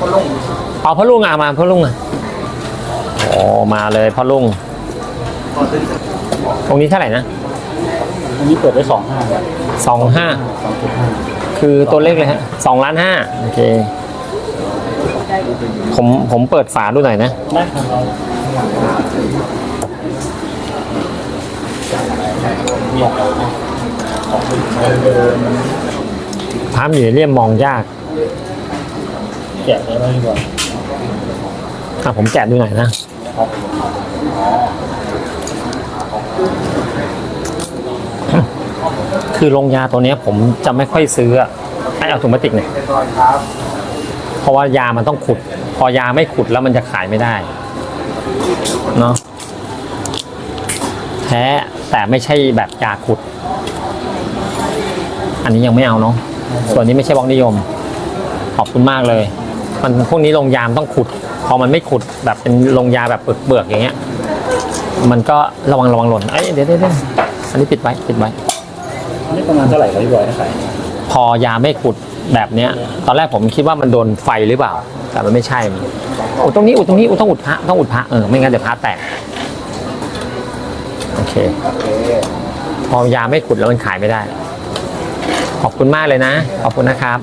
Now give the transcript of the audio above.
พ่อลุงเอาพ่อลุงอะมาพ่อลุงอะโอ้มาเลยพ่อลุงพอซื้อตรงนี้เท่าไหร่นะอันนี้เปิดไว้สองห้าสองห้าสองจุดห้าคือตัวเลขเลยฮะสองล้านห้าโอเคผมผมเปิดฝาดูหน่อยนะได้ครับเราเนี่ยพามอยู่ในเรียมมองยาก แกะได้ไหมดีกว่าอะผมแกะดูหน่อยนะ คือลงยาตัวเนี้ยผมจะไม่ค่อยซื้ออะไอเอาถุงพลาสติกเนี่ยเรียบร้อยเพราะว่ายามันต้องขุด พอยาไม่ขุดแล้วมันจะขายไม่ได้ เนาะแท้แต่ไม่ใช่แบบยาขุด อันนี้ยังไม่เอาเนาะ ส่วนนี้ไม่ใช่บล็อกนิยม ขอบคุณมากเลย มันพวกนี้ลงยามนต้องขุด พอมันไม่ขุดแบบเป็นลงยาแบบเปลือกๆอย่างเงี้ย มันก็ระวังระวังหล่นเอ้ยเดี๋ยวเดี๋ยวเดี๋ยวอันนี้ปิดไว้ปิดไว้อันนี้ประมาณเท่าไหร่ครับพี่บอยถ้าขายพอยาไม่ขุดแบบเนี้ย ตอนแรกผมคิดว่ามันโดนไฟหรือเปล่า แต่มันไม่ใช่มันอุดตรงนี้อุดตรงนี้อุดต้องอุดพระต้องอุดพระเออไม่งั้นเดี๋ยวพระแตกโอเคโอเคพอยาไม่ขุดแล้วมันขายไม่ได้ ขอบคุณมากเลยนะ ขอบคุณนะครับ